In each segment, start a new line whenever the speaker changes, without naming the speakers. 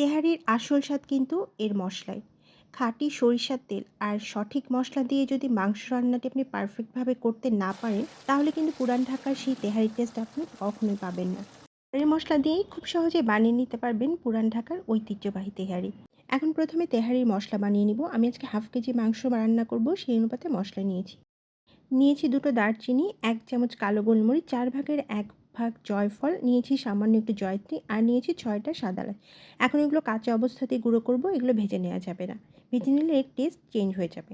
তেহারির আসল স্বাদ কিন্তু এর মশলায় খাঁটি সরিষার তেল আর সঠিক মশলা দিয়ে যদি মাংস রান্নাটি আপনি পারফেক্টভাবে করতে না পারেন, তাহলে কিন্তু পুরান ঢাকার সেই তেহারির টেস্ট আপনি কখনোই পাবেন না। তেহারি মশলা দিয়েই খুব সহজে বানিয়ে নিতে পারবেন পুরান ঢাকার ঐতিহ্যবাহী তেহারি। এখন প্রথমে তেহারির মশলা বানিয়ে নিব। আমি আজকে হাফ কেজি মাংস রান্না করব, সেই অনুপাতে মশলা নিয়েছি। নিয়েছি দুটো দারচিনি, এক চামচ কালো গোলমরিচ, চার ভাগের এক ভাগ জয়ফল, নিয়েছি সামান্য একটু জয়ত্রী আর নিয়েছি ছয়টা সাদা এলাচ এখন এগুলো কাঁচা অবস্থাতেই গুঁড়ো করব, এগুলো ভেজে নেওয়া যাবে না। ভেজে নিলে এর টেস্ট চেঞ্জ হয়ে যাবে।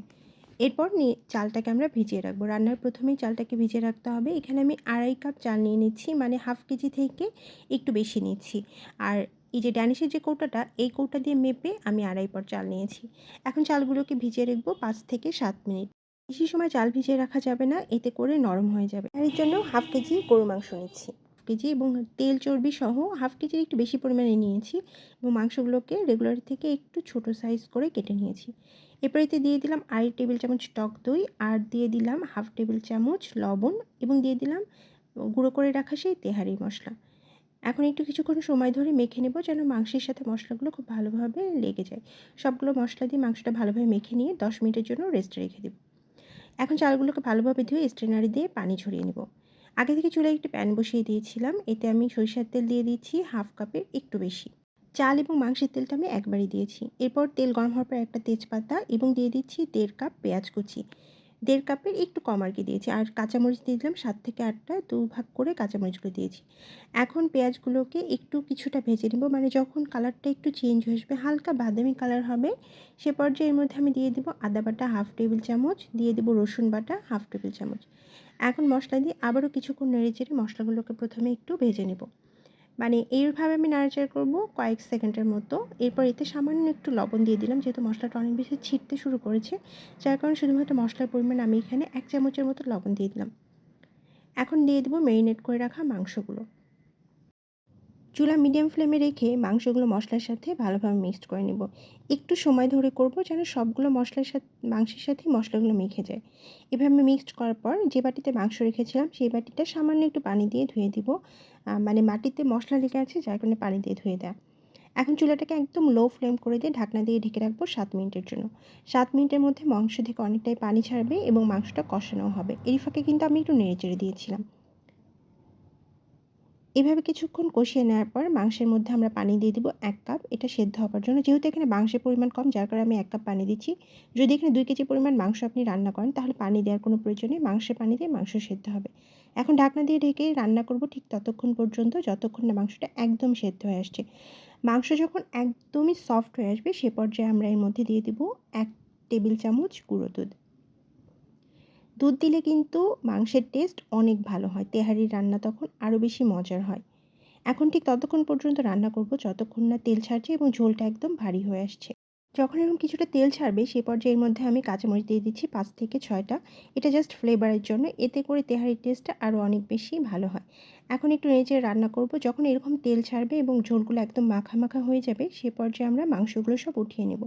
এরপর নিয়ে চালটাকে আমরা ভিজিয়ে রাখব। রান্নার প্রথমেই চালটাকে ভিজিয়ে রাখতে হবে। এখানে আমি আড়াই কাপ চাল নিয়ে নিচ্ছি মানে হাফ কেজি থেকে একটু বেশি নিচ্ছি। আর এই যে ড্যানিশের যে কৌটাটা, এই কৌটা দিয়ে মেপে আমি আড়াই পর চাল নিয়েছি। এখন চালগুলোকে ভিজিয়ে রাখব পাঁচ থেকে সাত মিনিট। বেশি সময় চাল ভিজিয়ে রাখা যাবে না, এতে করে নরম হয়ে যাবে। আর এর জন্য হাফ কেজি গরু মাংস নিচ্ছি। কেজি এবং তেল চর্বি সহ হাফ কেজির একটু বেশি পরিমাণে নিয়েছি এবং মাংসগুলোকে রেগুলার থেকে একটু ছোট সাইজ করে কেটে নিয়েছি। এরপর এতে দিয়ে দিলাম আড়াই টেবিল চামচ টক দই আর দিয়ে দিলাম হাফ টেবিল চামচ লবণ এবং দিয়ে দিলাম গুঁড়ো করে রাখা সেই তেহারি মশলা। এখন একটু কিছুক্ষণ সময় ধরে মেখে নেব যেন মাংসের সাথে মশলাগুলো খুব ভালোভাবে লেগে যায়। সবগুলো মশলা দিয়ে মাংসটা ভালোভাবে মেখে নিয়ে দশ মিনিটের জন্য রেস্টে রেখে দেবো। এখন চালগুলোকে ভালোভাবে ধুয়ে স্ট্রেনারি দিয়ে পানি ঝরিয়ে নেব। আগে থেকে চুলে একটি প্যান বসিয়ে দিয়েছিলাম, এতে আমি সরিষার তেল দিয়ে দিচ্ছি হাফ কাপের একটু বেশি। চাল এবং মাংসের তেলটা আমি একবারই দিয়েছি। এরপর তেল গরম হওয়ার পর একটা তেজপাতা এবং দিয়ে দিচ্ছি দেড় কাপ পেঁয়াজ কুচি। দেড় কাপের একটু কম আর কি দিয়েছি। আর কাঁচামরিচ দিয়ে দিলাম সাত থেকে আটটা দু ভাগ করে কাঁচামরিচগুলো দিয়েছি। এখন পেঁয়াজগুলোকে একটু কিছুটা ভেজে নেব। মানে যখন কালারটা একটু চেঞ্জ হয়ে আসবে, হালকা বাদামি কালার হবে, সে পর্যায়ে এর মধ্যে আমি দিয়ে দেবো আদা বাটা হাফ টেবিল চামচ, দিয়ে দেবো রসুন বাটা হাফ টেবিল চামচ। এখন মশলা দিয়ে আবারও কিছুক্ষণ নেড়ে চেড়ে মশলাগুলোকে প্রথমে একটু ভেজে নেব। মানে এইভাবে আমি নাড়াচাড়া করব কয়েক সেকেন্ডের মতো। এরপর এতে সামান্য একটু লবণ দিয়ে দিলাম, যেহেতু মশলাটা অনেক বেশি ছিটতে শুরু করেছে। যার কারণে শুধুমাত্র মশলার পরিমাণ আমি এখানে এক চামচের মতো লবণ দিয়ে দিলাম। এখন দিয়ে দেবো ম্যারিনেট করে রাখা মাংসগুলো। চুলা মিডিয়াম ফ্লেমে রেখে মাংসগুলো মশলার সাথে ভালোভাবে মিক্সড করে নেব। একটু সময় ধরে করব যেন সবগুলো মশলার সাথে, মাংসের সাথে মশলাগুলো মেখে যায়। এভাবে মিক্সড করার পর যে বাটিতে মাংস রেখেছিলাম, সেই বাটিটা সামান্য একটু পানি দিয়ে ধুয়ে দিব। মানে মাটিতে মশলা লেগে আছে, যার কারণে পানি দিয়ে ধুয়ে দেয়। এখন চুলাটাকে একদম লো ফ্লেম করে দিয়ে ঢাকনা দিয়ে ঢেকে রাখব সাত মিনিটের জন্য। সাত মিনিটের মধ্যে মাংস থেকে অনেকটাই পানি ছাড়বে এবং মাংসটা কষানো হবে। এরিফাকে ফাঁকে কিন্তু আমি একটু নেড়ে চেড়ে দিয়েছিলাম। এভাবে কিছুক্ষণ কষিয়ে নেওয়ার পর মাংসের মধ্যে আমরা পানি দিয়ে দিব এক কাপ। এটা সেদ্ধ হওয়ার জন্য। যেহেতু এখানে মাংসের পরিমাণ কম, যার কারণে আমি এক কাপ পানি দিচ্ছি। যদি এখানে দুই কেজি পরিমাণ মাংস আপনি রান্না করেন, তাহলে পানি দেওয়ার কোনো প্রয়োজন নেই। মাংসের পানি দিয়ে মাংস সেদ্ধ হবে। এখন ঢাকনা দিয়ে ঢেকে রান্না করব ঠিক ততক্ষণ পর্যন্ত, যতক্ষণ না মাংসটা একদম সেদ্ধ হয়ে আসছে। মাংস যখন একদমই সফট হয়ে আসবে, সে পর্যায়ে আমরা এর মধ্যে দিয়ে দিব এক টেবিল চামচ গুঁড়ো দুধ। দুধ দিলে কিন্তু মাংসের টেস্ট অনেক ভালো হয়। তেহারির রান্না তখন আরও বেশি মজার হয়। এখন ঠিক ততক্ষণ পর্যন্ত রান্না করব, যতক্ষণ না তেল ছাড়ছে এবং ঝোলটা একদম ভারী হয়ে আসছে। যখন এরকম কিছুটা তেল ছাড়বে, সে পর্যায়ে এর মধ্যে আমি কাঁচামরিচ দিয়ে দিচ্ছি পাঁচ থেকে ছয়টা। এটা জাস্ট ফ্লেভারের জন্য। এতে করে তেহারির টেস্টটা আরও অনেক বেশি ভালো হয়। এখন একটু নেড়ে রান্না করব। যখন এরকম তেল ছাড়বে এবং ঝোলগুলো একদম মাখা মাখা হয়ে যাবে, সে পর্যায়ে আমরা মাংসগুলো সব উঠিয়ে নেব।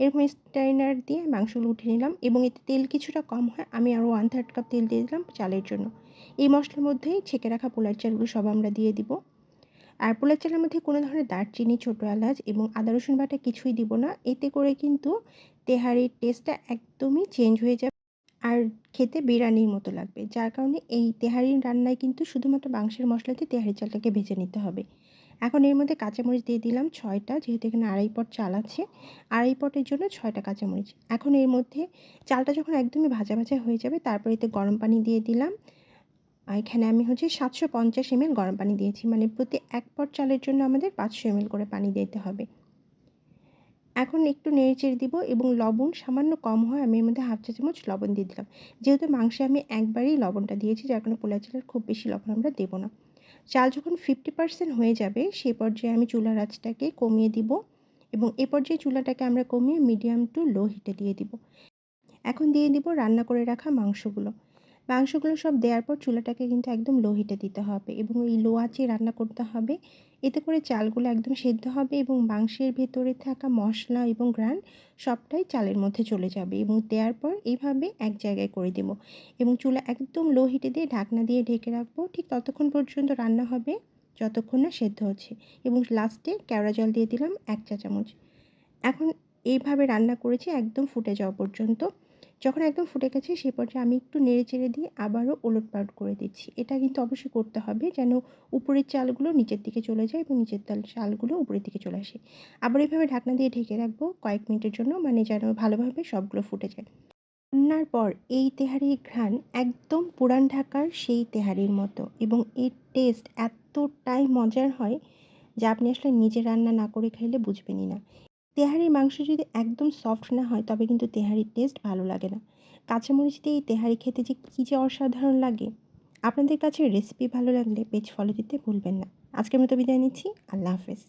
এরকম স্টাইনার দিয়ে মাংসগুলো উঠিয়ে নিলাম এবং এতে তেল কিছুটা কম হয়, আমি আরও ওয়ান থার্ড কাপ তেল দিয়ে দিলাম চালের জন্য। এই মশলার মধ্যেই ছেঁকে রাখা পোলার চালগুলো সব আমরা দিয়ে দিব। আর পোলার চালের মধ্যে কোনো ধরনের দারচিনি, ছোটো এলাচ এবং আদা রসুন বাটা কিছুই দিব না। এতে করে কিন্তু তেহারির টেস্টটা একদমই চেঞ্জ হয়ে যাবে আর খেতে বিরিয়ানির মতো লাগবে। যার কারণে এই তেহারির রান্নায় কিন্তু শুধুমাত্র মাংসের মশলাতে তেহারি চালটাকে ভেজে নিতে হবে। এখন এর মধ্যে কাঁচামরিচ দিয়ে দিলাম ছয়টা, যেহেতু এখানে আড়াই পট চাল আছে। আড়াই পটের জন্য ছয়টা কাঁচামরিচ। এখন এর মধ্যে চালটা যখন একদমই ভাজা ভাজা হয়ে যাবে, তারপর এতে গরম পানি দিয়ে দিলাম। এখানে আমি হচ্ছে সাতশো পঞ্চাশ এমএল গরম পানি দিয়েছি। মানে প্রতি এক পট চালের জন্য আমাদের পাঁচশো এমএল করে পানি দিতে হবে। এখন একটু নেড়ে চেড়ে দিব এবং লবণ সামান্য কম হয়, আমি এর মধ্যে হাফ চা চামচ লবণ দিয়ে দিলাম। যেহেতু মাংসে আমি একবারই লবণটা দিয়েছি, যার কারণে পোলা চালের খুব বেশি লবণ আমরা দেবো না। চাল যখন ফিফটি পার্সেন্ট হয়ে যাবে সেই পর্যায়ে আমি চুলার আঁচটাকে কমিয়ে দিব এবং এ পর্যায়ে চুলাটাকে আমরা কমিয়ে মিডিয়াম টু লো হিটে দিয়ে দিব। এখন দিয়ে দিব রান্না করে রাখা মাংসগুলো। মাংসগুলো সব দেওয়ার পর চুলাটাকে কিন্তু একদম লো হিটে দিতে হবে এবং এই লো আঁচে রান্না করতে হবে। এতে করে চালগুলো একদম সেদ্ধ হবে এবং মাংসের ভেতরে থাকা মশলা এবং গ্রান সবটাই চালের মধ্যে চলে যাবে এবং দেওয়ার পর এইভাবে এক জায়গায় করে দেব এবং চুলা একদম লো হিটে দিয়ে ঢাকনা দিয়ে ঢেকে রাখব। ঠিক ততক্ষণ পর্যন্ত রান্না হবে যতক্ষণ না সেদ্ধ হচ্ছে এবং লাস্টে কেওড়া জল দিয়ে দিলাম এক চা চামচ। এখন এইভাবে রান্না করেছি একদম ফুটে যাওয়া পর্যন্ত। যখন একদম ফুটে গেছে সেই পর্যায়ে আমি একটু নেড়ে চেড়ে দিয়ে আবারও ওলট পালট করে দিচ্ছি। এটা কিন্তু অবশ্যই করতে হবে যেন উপরের চালগুলো নিচের দিকে চলে যায় এবং নিচের তাল চালগুলো উপরের দিকে চলে আসে। আবার এইভাবে ঢাকনা দিয়ে ঢেকে রাখব কয়েক মিনিটের জন্য মানে যেন ভালোভাবে সবগুলো ফুটে যায়। রান্নার পর এই তেহারির ঘ্রাণ একদম পুরান ঢাকার সেই তেহারির মতো এবং এর টেস্ট এতটাই মজার হয় যা আপনি আসলে নিজে রান্না না করে খাইলে বুঝবেনই না। তেহারির মাংস যদি একদম সফট না হয়, তবে কিন্তু তেহারির টেস্ট ভালো লাগে না। কাঁচামরিচ দিয়ে এই তেহারি খেতে যে কী যে অসাধারণ লাগে। আপনাদের কাছে রেসিপি ভালো লাগলে পেজ ফলো দিতে ভুলবেন না। আজকের মতো বিদায় নিচ্ছি। আল্লাহ হাফেজ।